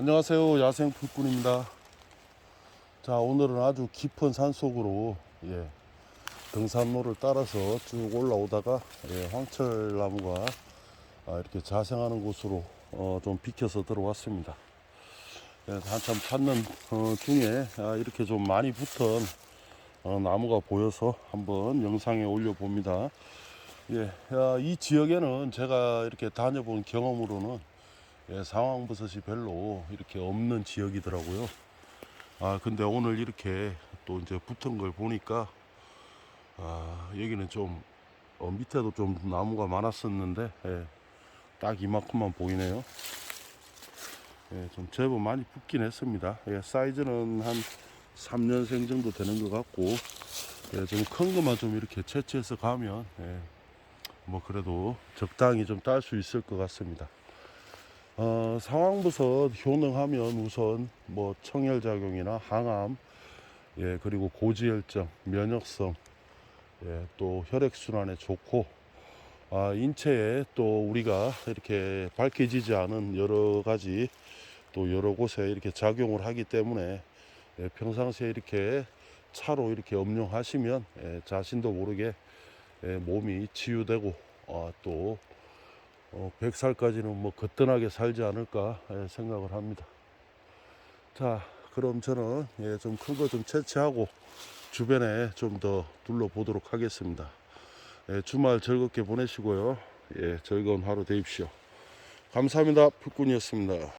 안녕하세요. 야생 풀꾼입니다. 자 오늘은 아주 깊은 산속으로 예, 등산로를 따라서 쭉 올라오다가 예, 황철나무가 아, 이렇게 자생하는 곳으로 어, 좀 비켜서 들어왔습니다. 예, 한참 찾는 어, 중에 아, 이렇게 좀 많이 붙은 어, 나무가 보여서 한번 영상에 올려 봅니다. 예, 아, 이 지역에는 제가 이렇게 다녀본 경험으로는 예, 상황버섯이 별로 이렇게 없는 지역이더라고요. 아, 근데 오늘 이렇게 또 이제 붙은 걸 보니까, 아, 여기는 좀, 어, 밑에도 좀 나무가 많았었는데, 예, 딱 이만큼만 보이네요. 예, 좀 제법 많이 붙긴 했습니다. 예, 사이즈는 한 3년생 정도 되는 것 같고, 예, 좀 큰 것만 좀 이렇게 채취해서 가면, 예, 뭐 그래도 적당히 좀 딸 수 있을 것 같습니다. 어, 상황버섯 효능하면 우선 뭐 청열작용이나 항암, 예, 그리고 고지혈증, 면역성, 예, 또 혈액순환에 좋고, 아, 인체에 또 우리가 이렇게 밝혀지지 않은 여러 가지 또 여러 곳에 이렇게 작용을 하기 때문에 예, 평상시에 이렇게 차로 이렇게 음용하시면 예, 자신도 모르게 예, 몸이 치유되고 아, 또 어, 100살까지는 뭐 거뜬하게 살지 않을까 예, 생각을 합니다. 자, 그럼 저는 예, 좀 큰 거 좀 채취하고 주변에 좀 더 둘러보도록 하겠습니다. 예, 주말 즐겁게 보내시고요. 예, 즐거운 하루 되십시오. 감사합니다. 풀꾼이었습니다.